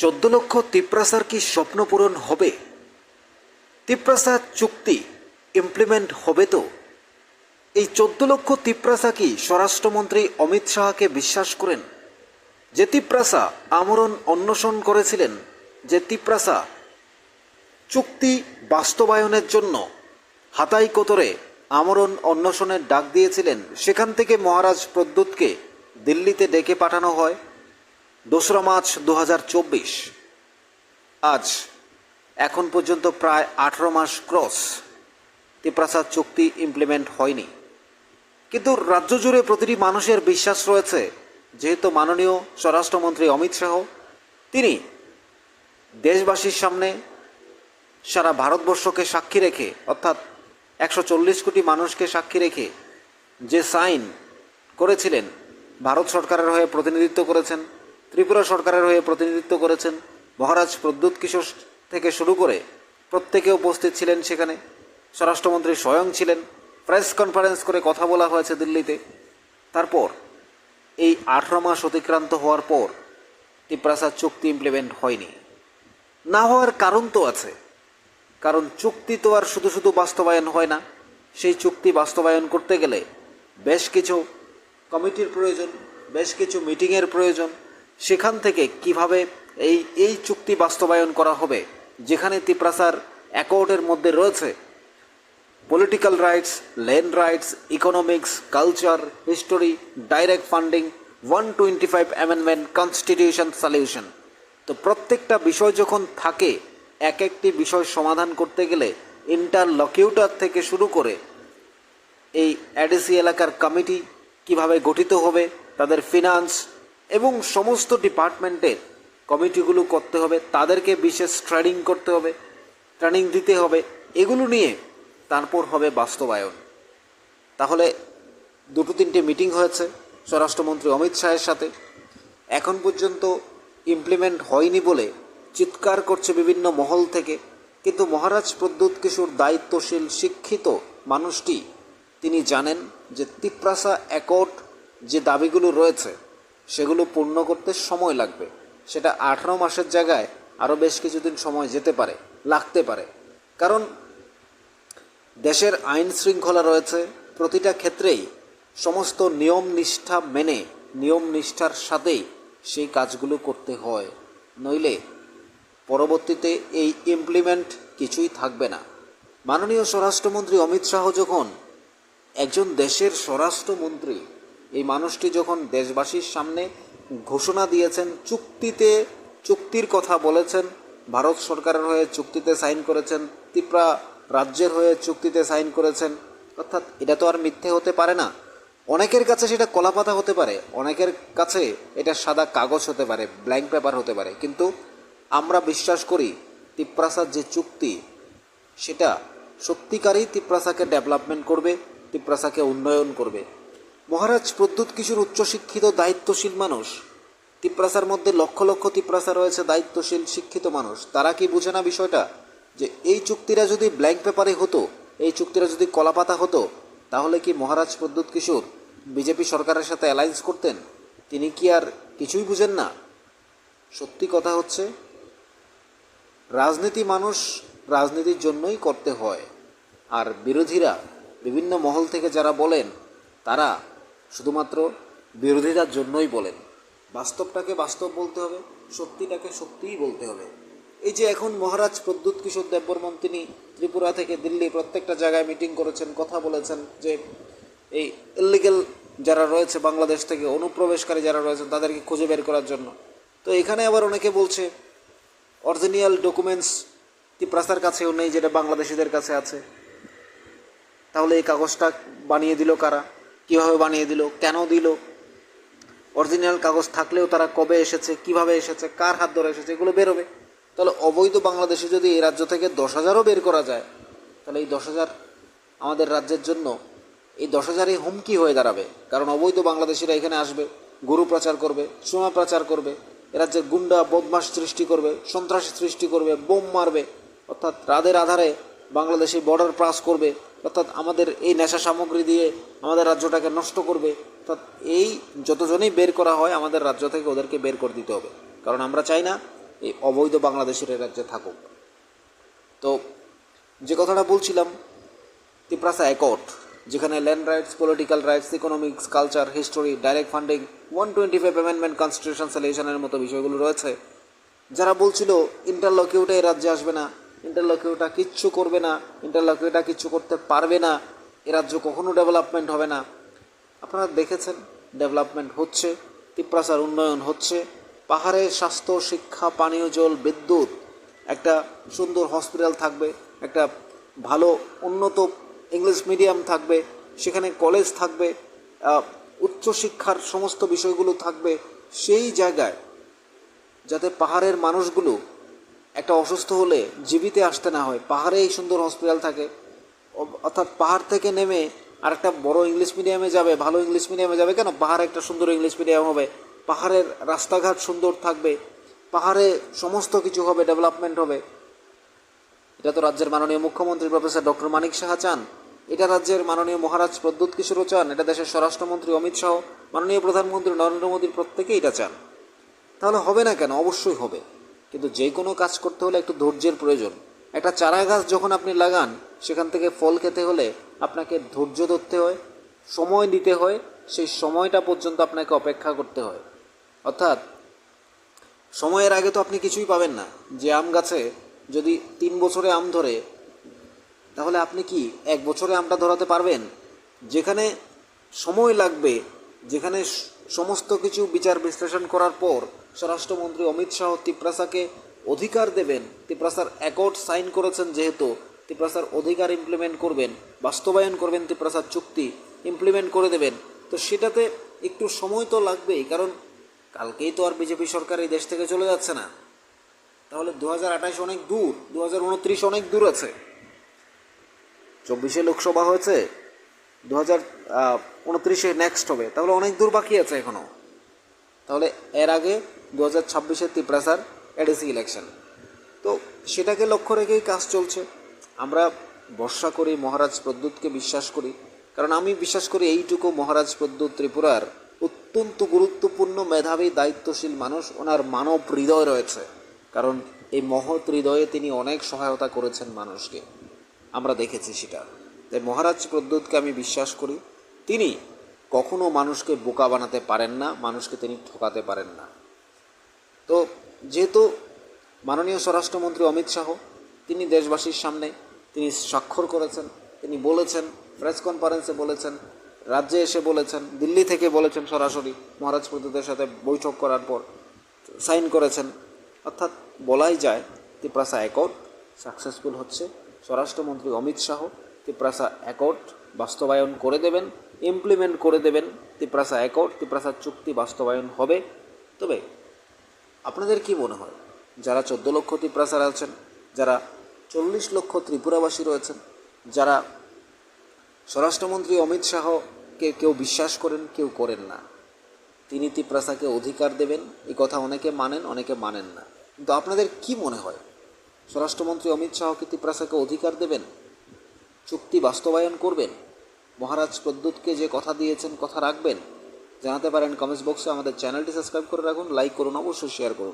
চোদ্দ লক্ষ তিপ্রাসার কি স্বপ্ন পূরণ হবে? তিপ্রাসা চুক্তি ইমপ্লিমেন্ট হবে তো? এই চোদ্দ লক্ষ তিপ্রাসা কি স্বরাষ্ট্রমন্ত্রী অমিত শাহকে বিশ্বাস করেন? যে তিপ্রাসা আমরণ অন্বেষণ করেছিলেন, যে তিপ্রাসা চুক্তি বাস্তবায়নের জন্য হাতাই কোতরে আমরণ অন্বেষণের ডাক দিয়েছিলেন, সেখান থেকে মহারাজ প্রদ্যুৎকে দিল্লিতে ডেকে পাঠানো হয়। দোসরা মার্চ দু হাজার চব্বিশ। আজ এখন পর্যন্ত প্রায় আঠেরো মাস ক্রস, তিপ্রাসাদ চুক্তি ইমপ্লিমেন্ট হয়নি। কিন্তু রাজ্য জুড়ে প্রতিটি মানুষের বিশ্বাস রয়েছে, যেহেতু মাননীয় স্বরাষ্ট্রমন্ত্রী অমিত শাহ, তিনি দেশবাসীর সামনে সারা ভারতবর্ষকে সাক্ষী রেখে, অর্থাৎ একশো চল্লিশ কোটি মানুষকে সাক্ষী রেখে যে সাইন করেছিলেন, ভারত সরকারের হয়ে প্রতিনিধিত্ব করেছেন ত্রিপুরা সরকারের হয়ে প্রতিনিধিত্ব করেছেন মহারাজ প্রদ্যুৎ কিশোর থেকে শুরু করে প্রত্যেকে উপস্থিত ছিলেন সেখানে। স্বরাষ্ট্রমন্ত্রী স্বয়ং ছিলেন। প্রেস কনফারেন্স করে কথা বলা হয়েছে দিল্লিতে। তারপর এই আঠেরো মাস অতিক্রান্ত হওয়ার পর তিপ্রাসাদ চুক্তি ইমপ্লিমেন্ট হয়নি। না হওয়ার কারণ তো আছে। কারণ চুক্তি তো আর শুধু শুধু বাস্তবায়ন হয় না। সেই চুক্তি বাস্তবায়ন করতে গেলে বেশ কিছু কমিটির প্রয়োজন, বেশ কিছু মিটিংয়ের প্রয়োজন সেখান থেকে কীভাবে এই এই চুক্তি বাস্তবায়ন করা হবে, যেখানে তিপ্রাসার অ্যাকর্ডের মধ্যে রয়েছে political rights land rights economics culture history direct funding one twenty five amendment constitution solution তো প্রত্যেকটা বিষয় যখন থাকে এক একটি বিষয় সমাধান করতে গেলে ইন্টারলকিউটার থেকে শুরু করে এই অ্যাডিসি এলাকার কমিটি কীভাবে গঠিত হবে, তাদের ফিনান্স এবং সমস্ত ডিপার্টমেন্টের কমিটিগুলো করতে হবে, তাদেরকে বিশেষ ট্রেনিং করতে হবে, ট্রেনিং দিতে হবে, এগুলো নিয়ে তারপর হবে বাস্তবায়ন। তাহলে দুটো তিনটে মিটিং হয়েছে স্বরাষ্ট্রমন্ত্রী অমিত শাহের সাথে। এখন পর্যন্ত ইমপ্লিমেন্ট হয়নি বলে চিৎকার করছে বিভিন্ন মহল থেকে, কিন্তু মহারাজ প্রদ্যুৎ কিশোর দায়িত্বশীল, শিক্ষিত মানুষটি, তিনি জানেন যে তিপ্রাসা অ্যাকর্ড যে দাবিগুলো রয়েছে সেগুলো পূর্ণ করতে সময় লাগবে। সেটা আঠারো মাসের জায়গায় আরও বেশ কিছুদিন সময় যেতে পারে, লাগতে পারে। কারণ দেশের আইন শৃঙ্খলা রয়েছে, প্রতিটা ক্ষেত্রেই সমস্ত নিয়ম নিষ্ঠা মেনে, নিয়ম নিষ্ঠার সাথেই সেই কাজগুলো করতে হয়। নইলে পরবর্তীতে এই ইমপ্লিমেন্ট কিছুই থাকবে না। মাননীয় স্বরাষ্ট্রমন্ত্রী অমিত শাহ যখন একজন দেশের স্বরাষ্ট্রমন্ত্রী এই মানুষটি যখন দেশবাসীর সামনে ঘোষণা দিয়েছেন, চুক্তিতে চুক্তির কথা বলেছেন, ভারত সরকারের হয়ে চুক্তিতে সাইন করেছেন, ত্রিপুরা রাজ্যের হয়ে চুক্তিতে সাইন করেছেন, অর্থাৎ এটা তো আর মিথ্যে হতে পারে না। অনেকের কাছে সেটা কলাপাতা হতে পারে, অনেকের কাছে এটা সাদা কাগজ হতে পারে ব্ল্যাঙ্ক পেপার হতে পারে, কিন্তু আমরা বিশ্বাস করি তিপ্রাসার যে চুক্তি, সেটা সত্যিকারই তিপ্রাসাকে ডেভেলপমেন্ট করবে তিপ্রাসাকে উন্নয়ন করবে। মহারাজ প্রদ্যুৎ কিশোর উচ্চশিক্ষিত, দায়িত্বশীল মানুষ। তিপ্রাসার মধ্যে লক্ষ লক্ষ তিপ্রাসা রয়েছে, দায়িত্বশীল, শিক্ষিত মানুষ। তারা কি বুঝে না বিষয়টা? যে এই চুক্তিটা যদি ব্ল্যাঙ্ক পেপারে হতো, এই চুক্তিটা যদি কলাপাতা হতো, তাহলে কি মহারাজ প্রদ্যুৎ কিশোর বিজেপি সরকারের সাথে অ্যালায়েন্স করতেন? তিনি কি আর কিছুই বুঝেন না? সত্যি কথা হচ্ছে, রাজনীতি মানুষ রাজনীতির জন্যই করতে হয়। আর বিরোধীরা, বিভিন্ন মহল থেকে যারা বলেন, তারা শুধুমাত্র বিরোধিতার জন্যই বলেন। বাস্তবটাকে বাস্তব বলতে হবে সত্যিটাকে সত্যিই বলতে হবে। এই যে এখন মহারাজ প্রদ্যুৎ কিশোর দেববর্মন তিনি ত্রিপুরা থেকে দিল্লি প্রত্যেকটা জায়গায় মিটিং করেছেন, কথা বলেছেন যে এই ইলিগেল যারা রয়েছে বাংলাদেশ থেকে, অনুপ্রবেশকারী যারা রয়েছেন তাদেরকে খুঁজে বের করার জন্য। তো এখানে আবার অনেকে বলছে অরিজিনাল ডকুমেন্টস তিপ্রাসার কাছেও নেই, যেটা বাংলাদেশিদের কাছে আছে। তাহলে এই কাগজটা বানিয়ে দিল কারা? কীভাবে বানিয়ে দিল, কেন দিল? অরিজিনাল কাগজ থাকলেও তারা কবে এসেছে, কীভাবে এসেছে, কার হাত ধরে এসেছে, এগুলো বেরোবে। তাহলে অবৈধ বাংলাদেশে যদি এই রাজ্য থেকে দশ হাজারও বের করা যায়, তাহলে এই দশ হাজার আমাদের রাজ্যের জন্য এই দশ হাজারই হুমকি হয়ে দাঁড়াবে। কারণ অবৈধ বাংলাদেশিরা এখানে আসবে, গরু প্রচার করবে সোমা প্রচার করবে রাজ্যের গুন্ডা বদমাস সৃষ্টি করবে, সন্ত্রাস সৃষ্টি করবে, বোম মারবে, অর্থাৎ রাদের আধারে বাংলাদেশি বর্ডার ক্রস করবে অর্থাৎ আমাদের এই নেশা সামগ্রী দিয়ে আমাদের রাজ্যটাকে নষ্ট করবে, অর্থাৎ এই যতজনেই বের করা হয় আমাদের রাজ্য থেকে ওদেরকে বের করে দিতে হবে। কারণ আমরা চাই না এই অবৈধ বাংলাদেশের রাজ্যে থাকুক। তো যে কথাটা বলছিলাম, তিপ্রাসা অ্যাকর্ড যেখানে land rights political rights economics culture history direct funding one twenty five amendment constitution সালেশনের মতো বিষয়গুলো রয়েছে, যারা বলছিল ইন্টারলকিউটা এই রাজ্যে আসবে না ইন্টারলকিউটা কিচ্ছু করবে না ইন্টারলকিউটা কিচ্ছু করতে পারবে না, এ রাজ্য কখনো ডেভেলপমেন্ট হবে না। আপনারা দেখেছেন ডেভেলপমেন্ট হচ্ছে তিপ্রাসার উন্নয়ন হচ্ছে, পাহাড়ে স্বাস্থ্য, শিক্ষা, পানীয় জল, বিদ্যুৎ, একটা সুন্দর হসপিটাল থাকবে, একটা ভালো, উন্নত ইংলিশ মিডিয়াম থাকবে, সেখানে কলেজ থাকবে উচ্চশিক্ষার সমস্ত বিষয়গুলো থাকবে, সেই জায়গায় যাতে পাহাড়ের মানুষগুলো একটা অসুস্থ হলে জীবিতে আসতে না হয়, পাহাড়ে এই সুন্দর হসপিটাল থাকে। অর্থাৎ পাহাড় থেকে নেমে আর একটা বড় ইংলিশ মিডিয়ামে যাবে, ভালো ইংলিশ মিডিয়ামে যাবে, কেন? পাহাড়ে একটা সুন্দর ইংলিশ মিডিয়াম হবে, পাহাড়ের রাস্তাঘাট সুন্দর থাকবে, পাহাড়ে সমস্ত কিছু হবে ডেভেলপমেন্ট হবে। এটা তো রাজ্যের মাননীয় মুখ্যমন্ত্রী প্রফেসর ডক্টর মানিক সাহা চান। এটা রাজ্যের মাননীয় মহারাজ প্রদ্যুৎ কিশোরও চান, এটা দেশের স্বরাষ্ট্রমন্ত্রী অমিত শাহ, মাননীয় প্রধানমন্ত্রী নরেন্দ্র মোদীর প্রত্যেকেই এটা চান। তাহলে হবে না কেন? অবশ্যই হবে। কিন্তু যে কোনো কাজ করতে হলে একটু ধৈর্যের প্রয়োজন। একটা চারা গাছ যখন আপনি লাগান, সেখান থেকে ফল খেতে হলে আপনাকে ধৈর্য ধরতে হয়, সময় দিতে হয়, সেই সময়টা পর্যন্ত আপনাকে অপেক্ষা করতে হয়। অর্থাৎ, সময়ের আগে তো আপনি কিছুই পাবেন না। যে আম গাছে যদি তিন বছরে আম ধরে, তাহলে আপনি কি এক বছরে আমটা ধরাতে পারবেন? যেখানে সময় লাগবে, যেখানে সমস্ত কিছু বিচার বিশ্লেষণ করার পর স্বরাষ্ট্রমন্ত্রী অমিত শাহ তিপ্রাসাকে অধিকার দেবেন। তিপ্রাসার অ্যাকর্ড সাইন করেছেন যেহেতু তিপ্রাসার অধিকার ইমপ্লিমেন্ট করবেন, বাস্তবায়ন করবেন তিপ্রাসার চুক্তি ইমপ্লিমেন্ট করে দেবেন। তো সেটাতে একটু সময় তো লাগবেই, কারণ কালকেই তো আর বিজেপি সরকার এই দেশ থেকে চলে যাচ্ছে না। তাহলে দু হাজার আঠাশ অনেক দূর দু হাজার উনত্রিশ অনেক দূর আছে। চব্বিশে লোকসভা হয়েছে দু হাজার উনত্রিশে নেক্সট হবে। তাহলে অনেক দূর বাকি আছে এখনও তাহলে এর আগে দু হাজার ছাব্বিশে তিপ্রাসার এডিসি ইলেকশন তো সেটাকে লক্ষ্য রেখেই কাজ চলছে। আমরা ভরসা করি, মহারাজ প্রদ্যুৎকে বিশ্বাস করি। কারণ আমি বিশ্বাস করি এইটুকু মহারাজ প্রদ্যুৎ ত্রিপুরার অত্যন্ত গুরুত্বপূর্ণ মেধাবী, দায়িত্বশীল মানুষ। ওনার মানব হৃদয় রয়েছে। কারণ এই মহৎ হৃদয়ে তিনি অনেক সহায়তা করেছেন মানুষকে। আমরা দেখেছি সেটা। তাই মহারাজ প্রদ্যুৎকে আমি বিশ্বাস করি, তিনি কখনো মানুষকে বোকা বানাতে পারেন না, মানুষকে তিনি ঠকাতে পারেন না। তো যেহেতু মাননীয় স্বরাষ্ট্রমন্ত্রী অমিত শাহ, তিনি দেশবাসীর সামনে তিনি স্বাক্ষর করেছেন, তিনি বলেছেন, প্রেস কনফারেন্সে বলেছেন, রাজ্যে এসে বলেছেন, দিল্লি থেকে বলেছেন সরাসরি মহারাজ প্রদ্যুতের সাথে বৈঠক করার পর সাইন করেছেন। অর্থাৎ বলাই যায় তিপ্রাসা অ্যাকর্ড সাকসেসফুল হচ্ছে। স্বরাষ্ট্রমন্ত্রী অমিত শাহ তিপ্রাসা অ্যাকর্ড বাস্তবায়ন করে দেবেন ইমপ্লিমেন্ট করে দেবেন, তিপ্রাসা অ্যাকর্ড তিপ্রাসা চুক্তি বাস্তবায়ন হবে। তবে আপনাদের কি মনে হয়, যারা চোদ্দ লক্ষ ত্রিপ্রাসার আছেন, যারা চল্লিশ লক্ষ ত্রিপুরাবাসী রয়েছেন, যারা স্বরাষ্ট্রমন্ত্রী অমিত শাহকে কেউ বিশ্বাস করেন, কেউ করেন না, তিনি তিপ্রাসাকে অধিকার দেবেন, এই কথা অনেকে মানেন অনেকে মানেন না। কিন্তু আপনাদের কি মনে হয়, স্বরাষ্ট্রমন্ত্রী অমিত শাহ কি তিপ্রাসাকে অধিকার দেবেন? চুক্তি বাস্তবায়ন করবেন? মহারাজ প্রদ্যুৎকে যে কথা দিয়েছেন, কথা রাখবেন? জানাতে পারেন কমেন্টস বক্সে আমাদের চ্যানেলটি সাবস্ক্রাইব করে রাখুন, লাইক করুন, অবশ্যই শেয়ার করুন।